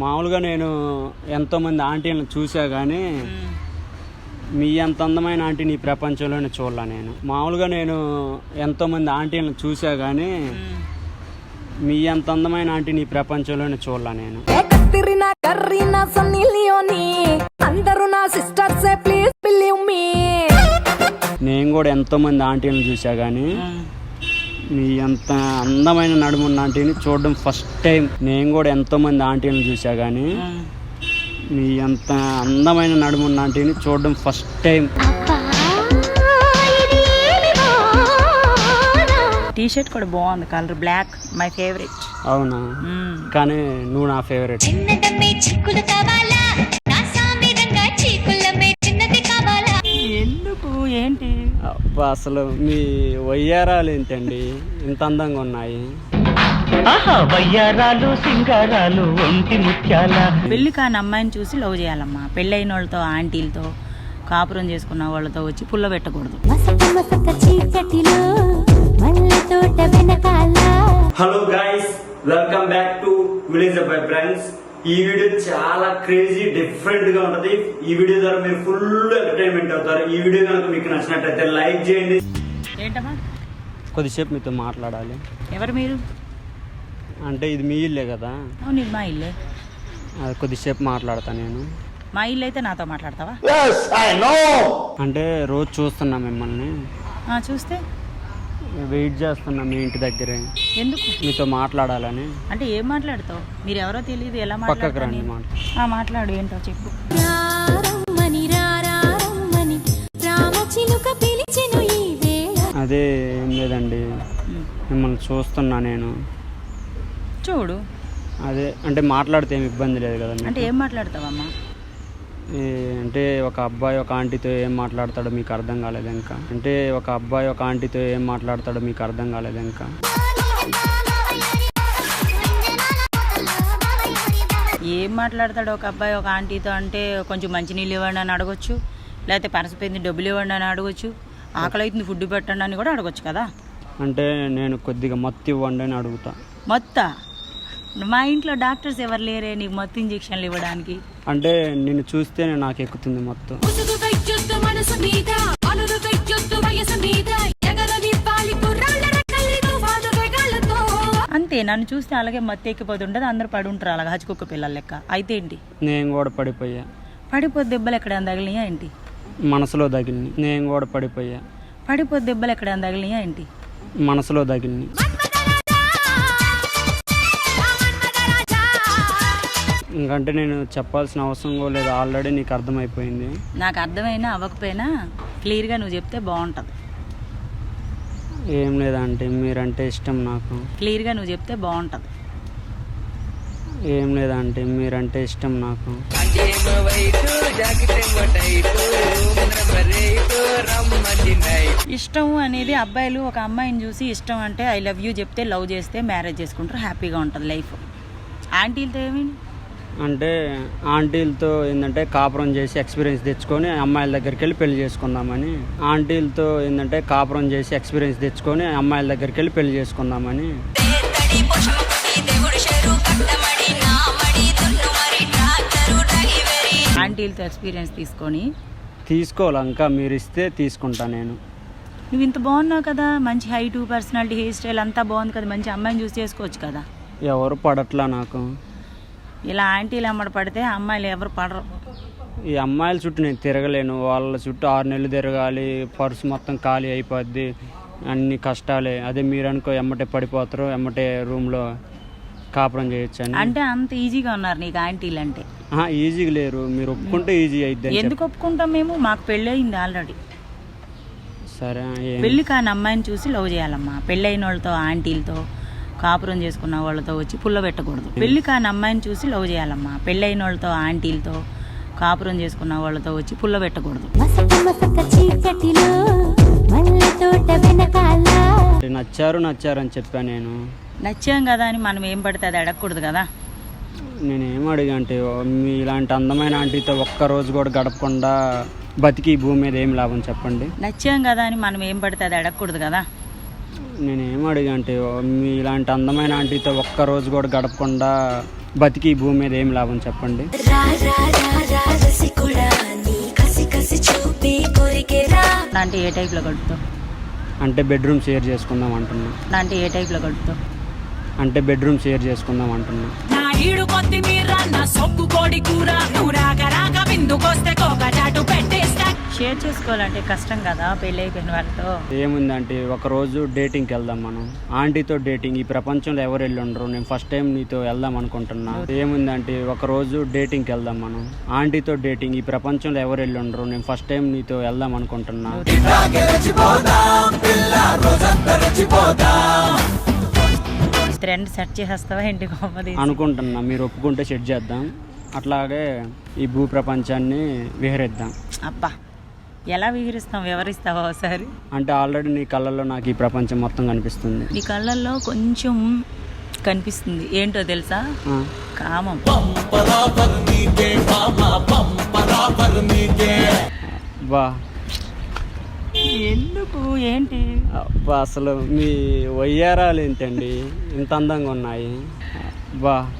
మామూలుగా నేను ఎంతోమంది ఆంటీలను చూసా కానీ మీ అంత అందమైన ఆంటీని ఈ ప్రపంచంలోనే చూడలా నేను. మామూలుగా నేను ఎంతోమంది ఆంటీలను చూసా కానీ మీ అంత అందమైన ఆంటీని ఈ ప్రపంచంలోనే చూడలా నేను. ఏ కత్తిరిన కర్రీన సన్నీ లియోని అందరూ నా సిస్టర్సే ప్లీజ్ బిలీవ్ మీ. నేను కూడా ఎంతోమంది ఆంటీలను చూసా కానీ మీ అంత అందమైన నడుమున్న ఆంటీని చూడడం ఫస్ట్ టైం నేను కూడా ఎంతోమంది ఆంటీలను చూసా కానీ మీ అంత అందమైన నడుమున్న ఆంటీని చూడడం ఫస్ట్ టైం టీ షర్ట్ కూడా బాగుంది కలర్ బ్లాక్ మై ఫేవరెట్. అవునా? కానీ నువ్వు నా ఫేవరెట్. చిన్నదమ్మే చిక్కులు కావాలా? నా సామిరంగా చీకులమ్మే చిన్నది కావాలా? ఎందుకు? ఏంటి? అసలు మీ వయ్యారాలు ఏంటండి? ఇంత అందంగా ఉన్నాయి. ఆహా వయ్యారాలు సింగారాలు ఒంటి ముత్యాల. పెళ్ళి కాని అమ్మాయిని చూసి లవ్ చేయాలమ్మా. పెళ్ళైన వాళ్ళతో ఆంటీలతో కాపురం చేసుకున్న వాళ్ళతో వచ్చి పుల్ల పెట్టకూడదు. Hello guys welcome back to village అబ్బాయి ఫ్రెండ్స్ ఈ వీడియో చాలా క్రేజీ డిఫరెంట్గా ఉంటది. ఈ వీడియో ద్వారా మీరు ఫుల్ ఎంటర్టైన్మెంట్ అవుతారు. ఈ వీడియో కనుక మీకు నచ్చినట్లయితే లైక్ చేయండి. ఏంటమ్మా? కొద్దిసేపు మీతో మాట్లాడాలి. ఎవరు మీరు? అంటే ఇది మీ ఇల్లే కదా. అవును ఇది మా ఇల్లే. అది కొద్దిసేపు మాట్లాడతా నేను. మా ఇల్లు అయితే నాతో మాట్లాడతావా? అంటే రోజు చూస్తున్నా మిమ్మల్ని. ఆ, చూస్తే? వెయిట్ చేస్తున్నా మీ ఇంటి దగ్గరే. ఎందుకు? మీతో మాట్లాడాలని. అంటే ఏం మాట్లాడతావు? మీరు ఎవరో తెలియదు ఎలా పక్కకు రండి ఆ, మాట్లాడు ఏంటో చెప్పు. రారమ్మని రారమ్మని రామచిలుక పిలిచెను ఈ వేళ. అదే ఏం లేదండి. ఉమ్. మిమ్మల్ని చూస్తున్నా నేను. చూడు. అదే అంటే మాట్లాడితే ఏమి ఇబ్బంది లేదు కదా మీకు? అంటే ఏం మాట్లాడతావమ్మా? అంటే ఒక అబ్బాయి ఒక ఆంటీతో ఏం మాట్లాడతాడో మీకు అర్థం కాలేదు ఇంకా? అంటే ఒక అబ్బాయి ఒక ఆంటీతో ఏం మాట్లాడతాడో మీకు అర్థం కాలేదు ఇంకా? ఏం మాట్లాడతాడు ఒక అబ్బాయి ఒక ఆంటీతో అంటే కొంచెం మంచినీళ్ళు ఇవ్వండి అని అడగొచ్చు లేకపోతే పనసపోయింది డబ్బులు ఇవ్వండి అని అడగొచ్చు ఆకలి అవుతుంది ఫుడ్ పెట్టండి అని కూడా అడగొచ్చు కదా? అంటే నేను కొద్దిగా మత్తు ఇవ్వండి అని అడుగుతా. మొత్త? మా ఇంట్లో డాక్టర్స్ ఎవరు లేరే నీకు మొత్తం ఇంజక్షన్లు ఇవ్వడానికి? అంటే నిన్ను చూస్తేనే నాకు ఎక్కుతుంది మొత్తం. అంతే నన్ను చూస్తే అలాగే మత్తు ఎక్కిపోతుంటుంది అందరూ పడి ఉంటారు అలాగ హచ్చుకుక్క పిల్లల లెక్క. అయితే ఏంటి? నేను కూడా పడిపోయా. పడిపోతే దెబ్బలు ఎక్కడ తగిలినాయా ఏంటి? మనసులో తగిలిని నేను కూడా పడిపోయా. పడిపోతే దెబ్బలు ఎక్కడ తగిలినాయా ఏంటి? మనసులో తగిలిని ఇంకంటే నేను చెప్పాల్సిన అవసరం కూడా లేదు. ఆల్రెడీ నీకు అర్థమైపోయింది. నాకు అర్థమైనా అవ్వకపోయినా క్లియర్గా నువ్వు చెప్తే బాగుంటుంది. ఏం లేదంటే మీరంటే ఇష్టం నాకు. క్లియర్గా నువ్వు చెప్తే బాగుంటుంది. ఏం లేదంటే మీరంటే ఇష్టం నాకు. ఇష్టం అనేది అబ్బాయిలు ఒక అమ్మాయిని చూసి ఇష్టం అంటే ఐ లవ్ యూ చెప్తే లవ్ చేస్తే మ్యారేజ్ చేసుకుంటారు హ్యాపీగా ఉంటుంది లైఫ్. ఆంటీలతో ఏమి అంటే ఆంటీలతో ఏంటంటే కాపురం చేసి ఎక్స్పీరియన్స్ తెచ్చుకొని అమ్మాయిల దగ్గరికి వెళ్ళి పెళ్ళి చేసుకుందామని ఆంటీలతో ఏంటంటే కాపురం చేసి ఎక్స్పీరియన్స్ తెచ్చుకొని అమ్మాయిల దగ్గరికి వెళ్ళి పెళ్ళి చేసుకుందామని. ఆంటీలతో ఎక్స్పీరియన్స్ తీసుకొని. తీసుకోవాలి ఇంకా మీరు ఇస్తే తీసుకుంటా నేను. నువ్వు ఇంత బాగున్నావు కదా మంచి హైట్ పర్సనాలిటీ హెయిర్ స్టైల్ అంతా బాగుంది కదా మంచి అమ్మాయిని చూసి చేసుకోవచ్చు కదా. ఎవరు పడట్లా నాకు? ఇలా ఆంటీలు అమ్మడి పడితే అమ్మాయిలు ఎవరు పడరు. ఈ అమ్మాయిల చుట్టూ నేను తిరగలేను. వాళ్ళ చుట్టూ ఆరు నెలలు తిరగాలి. పర్సు మొత్తం ఖాళీ అయిపోద్ది. అన్ని కష్టాలే. అదే మీరు అనుకో ఎమ్మటే పడిపోతారు. ఎమ్మటే రూమ్లో కాపురం చేయొచ్చు అని అంటే అంత ఈజీగా ఉన్నారు నీకు ఆంటీలు అంటే ఈజీగా లేరు. మీరు ఒప్పుకుంటే ఈజీ అయిద్ది అని ఎందుకు ఒప్పుకుంటాం మేము? మాకు పెళ్ళి అయింది ఆల్రెడీ. సరే పెళ్ళి కాని అమ్మాయిని చూసి లవ్ చేయాలమ్మా. పెళ్ళైన వాళ్ళతో ఆంటీలతో. కాపురం చేసుకున్న వాళ్ళతో వచ్చి పుల్ల పెట్టకూడదు. పెళ్ళి కాని అమ్మాయిని చూసి లవ్ చేయాలమ్మా. పెళ్ళైన వాళ్ళతో ఆంటీలతో కాపురం చేసుకున్న వాళ్ళతో వచ్చి పుల్ల పెట్టకూడదు. మసక మసక చీకటిలో మల్లె తోట వెనకాల. అంటే నచ్చారు నచ్చారు అని చెప్పా నేను. నచ్చాం కదా అని మనం ఏం పడితే అది అడగకూడదు కదా. నేను ఏం అడిగా అంటే మీ ఇలాంటి అందమైన ఆంటీతో ఒక్క రోజు కూడా గడపకుండా బతికి భూమి మీద ఏం లాభం చెప్పండి? నచ్చాం కదా అని మనం ఏం పడితే అది అడగకూడదు కదా. నేను ఏం అడిగా అంటే మీ ఇలాంటి అందమైన ఆంటీతో ఒక్క రోజు కూడా గడపకుండా బతికి ఈ భూమి మీద ఏం లాభం చెప్పండి? అంటే ఏ టైప్లో గడుపుతావు? అంటే బెడ్రూమ్ షేర్ చేసుకుందాం అంటున్నా. అంటే ఏ టైప్లో గడుపుతావు? అంటే బెడ్రూమ్ షేర్ చేసుకుందాం అంటున్నా. షేర్ చేసుకోవాలంటే కష్టం కదా పెళ్ళి అయిపోయిన వాళ్ళతో ఏముందంటే ఒక రోజు డేటింగ్కి వెళ్దాం మనం. ఆంటీతో డేటింగ్ ఈ ప్రపంచంలో ఎవరు వెళ్ళి ఉండరు నేను ఫస్ట్ టైం నీతో వెళ్దాం అనుకుంటున్నా. ఏముందంటే ఒక రోజు డేటింగ్కి వెళ్దాం మనం. ఆంటీతో డేటింగ్ ఈ ప్రపంచంలో ఎవరు వెళ్ళి ఉండరు నేను ఫస్ట్ టైం నీతో వెళ్దాం అనుకుంటున్నా. ట్రెండ్ సెట్ చేసేస్తావా ఇంటి గొప్పది అనుకుంటున్నా. మీరు ఒప్పుకుంటే సెట్ చేద్దాం. అట్లాగే ఈ భూ ప్రపంచాన్ని విహరిద్దాం. అబ్బా. ఎలా వివరిస్తాం వివరిస్తావా ఒకసారి? అంటే ఆల్రెడీ నీ కళ్ళల్లో నాకు ఈ ప్రపంచం మొత్తం కనిపిస్తుంది. నీ కళ్ళల్లో కొంచెం కనిపిస్తుంది. ఏంటో తెలుసా? కామం. బా. ఎందుకు? ఏంటి? అబ్బా అసలు మీ వయ్యారాలు ఏంటండి? ఇంత అందంగా ఉన్నాయి. బా.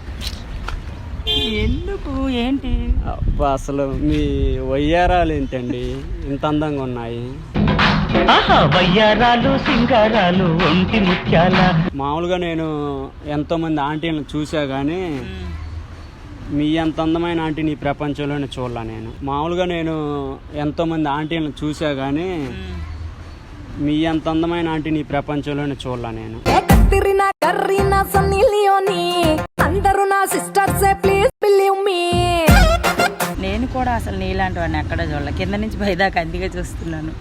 ఎందుకు? ఏంటి? అబ్బా అసలు మీ వయ్యారాలు ఏంటండి? ఇంత అందంగా ఉన్నాయి. ఆహా వయ్యారాలు సింగారాలు ఒంటి ముత్యాల. మామూలుగా నేను ఎంతోమంది ఆంటీలను చూసా కానీ మీ అంత అందమైన ఆంటీని ఈ ప్రపంచంలోనే చూడలా నేను. మామూలుగా నేను ఎంతోమంది ఆంటీలను చూసా కానీ మీ అంత అందమైన ఆంటీని ఈ ప్రపంచంలోనే చూడలా నేను. ఏ కత్తిరినా కర్రీనా సన్నీ లియోని అందరూ నా సిస్టర్సే ప్లీజ్ బిలీవ్ మీ నేను కూడా అసలు నీలాంటి వాడిని ఎక్కడ చూడలే. కింద నుంచి పైదాకా అందుకే చూస్తున్నాను.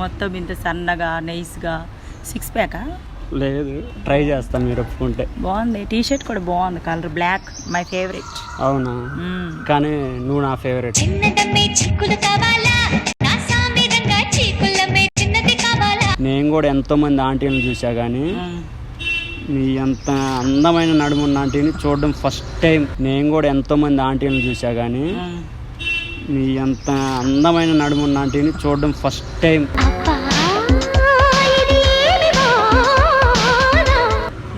మొత్తం ఇంత సన్నగా నైస్గా. సిక్స్ ప్యాకా లేదు ట్రై చేస్తాను మీరు ఒప్పుకుంటే. బాగుంది. టీ షర్ట్ కూడా బాగుంది. కలర్ బ్లాక్ మై ఫేవరెట్ అవునా? కానీ నువ్వు నా ఫేవరెట్ నేను కూడా ఎంతో మంది ఆంటీలను చూసా కానీ మీ అంత అందమైన నడుమున్న ఆంటీని చూడడం ఫస్ట్ టైం నేను కూడా ఎంతో మంది ఆంటీలను చూసా కానీ మీ అంత అందమైన నడుమున్న ఆంటీని చూడడం ఫస్ట్ టైం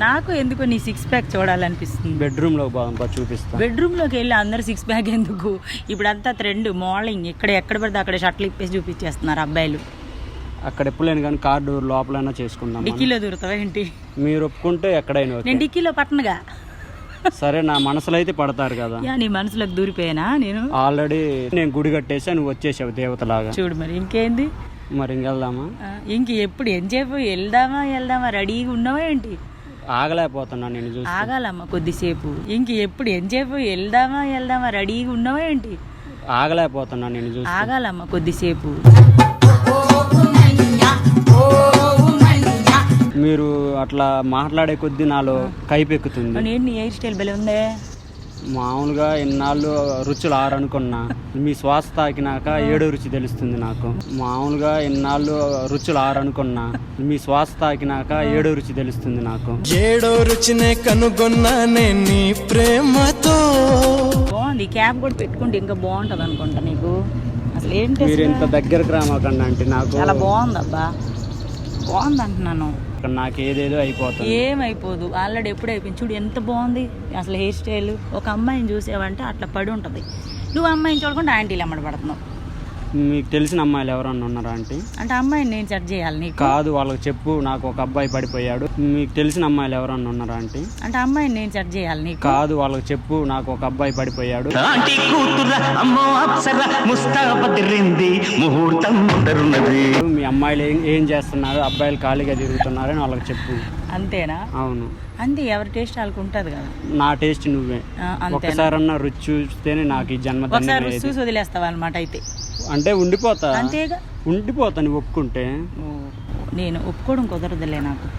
నాకు ఎందుకు నీ సిక్స్ ప్యాక్ చూడాలనిపిస్తుంది. బెడ్రూమ్లో బాగా చూపిస్తా. బెడ్రూమ్లోకి వెళ్ళి అందరు సిక్స్ ప్యాక్ ఎందుకు? ఇప్పుడంతా ట్రెండ్ మోడలింగ్ ఇక్కడ ఎక్కడ పడితే అక్కడ షర్ట్లు ఇప్పేసి చూపించేస్తున్నారు అబ్బాయిలు. అక్కడ ఎప్పుడైనా కానీ కార్డు లోపలైనా చేసుకుందాం మనం. డిక్కీలో దూరుతావా ఏంటి? మీరు ఒప్పుకుంటే ఎక్కడైనా ఓకే. నేను డిక్కీలో పట్టనుగా. సరే నా మనసులో అయితే పడతారు కదా. యా నీ మనసులోకి దూరిపోయానా నేను? ఆల్రెడీ నేను గుడి కట్టేసి నువ్వు వచ్చేసావు దేవతలాగా. చూడు మరి ఇంకేంది? మరి ఇంకెళ్దామా ఆ, ఇంక ఎప్పుడు ఎంతసేపు వెళ్దామా వెళ్దామా రెడీగా ఉన్నావా ఏంటి? ఆగలేకపోతున్నా నేను చూసి ఆగాలమ్మ కొద్దిసేపు. ఇంక ఎప్పుడు ఎంతసేపు వెళ్దామా వెళ్దామా రెడీగా ఉన్నావా ఏంటి? ఆగలేకపోతున్నా నేను చూసి ఆగాలమ్మ కొద్దిసేపు. మీరు అట్లా మాట్లాడే కొద్దీ నాలో కైపెక్కుతుంది. నేను నీ హెయిర్ స్టైల్ భలే ఉందే? మామూలుగా ఎన్నాళ్ళు రుచులు ఆరు అనుకున్నా మీ శ్వాస తాకినాక ఏడో రుచి తెలుస్తుంది నాకు. మామూలుగా ఎన్నాళ్ళు రుచులు ఆరు అనుకున్నా మీ శ్వాస తాకినాక ఏడో రుచి తెలుస్తుంది నాకు. ఏడో రుచినే కనుగొన్నానే నీ ప్రేమతో. బాగుంది. క్యాప్ కూడా పెట్టుకుంటే ఇంకా బాగుంటది అనుకుంటా నీకు. అసలు ఏంటి మీరు? ఇంత దగ్గరకు రామాకండి అంటే నాకు చాలా బాగుంది అబ్బా బాగుంది అంటున్నాను ఇక్కడ నాకు ఏదేదో అయిపోతుంది. ఏమైపోదు. ఆల్రెడీ ఎప్పుడు అయిపోయింది. చూడు ఎంత బాగుంది. అసలు హెయిర్ స్టైల్. ఒక అమ్మాయిని చూసేవంటే అట్లా పడి ఉంటుంది. నువ్వు అమ్మాయిని చూడకుండా ఆంటీలు అమ్మడి పడుతున్నావు. మీకు తెలిసిన అమ్మాయిలు ఎవరన్నా ఉన్నారా అంటే అంటే అమ్మాయిని నేను సెట్ చేయాలి నీకు. కాదు వాళ్ళకి చెప్పు నాకు ఒక అబ్బాయి పడిపోయాడు. మీకు తెలిసిన అమ్మాయిలు ఎవరన్నా ఉన్నారా అంటే అంటే అమ్మాయిని నేను సెట్ చేయాలి నీకు. కాదు వాళ్ళకి చెప్పు నాకు ఒక అబ్బాయి పడిపోయాడు. ఆంటీ కూతుర అమ్మో అప్సర ముస్తాబదిరింది ముహూర్తం ముందరున్నది మీ అమ్మాయిలు ఏం ఏం చేస్తున్నారు? అబ్బాయిలు ఖాళీగా తిరుగుతున్నారని వాళ్ళకి చెప్పు. అంతేనా? అవును. అంతే ఎవరి టేస్ట్ వాళ్ళకి ఉంటుంది కదా. నా టేస్ట్ నువ్వే. ఆ, అంతేనా? ఒకసారన్నా రుచి చూస్తేనే నాకు ఈ జన్మ ఒకసారి. రుచి చూసి వదిలేస్తావా అనమాట అయితే. అంటే ఉండిపోతా. అంతేగా. ఉండిపోతా నువ్వు ఒప్పుకుంటే. నేను ఒప్పుకోవడం కుదరదులే నాకు.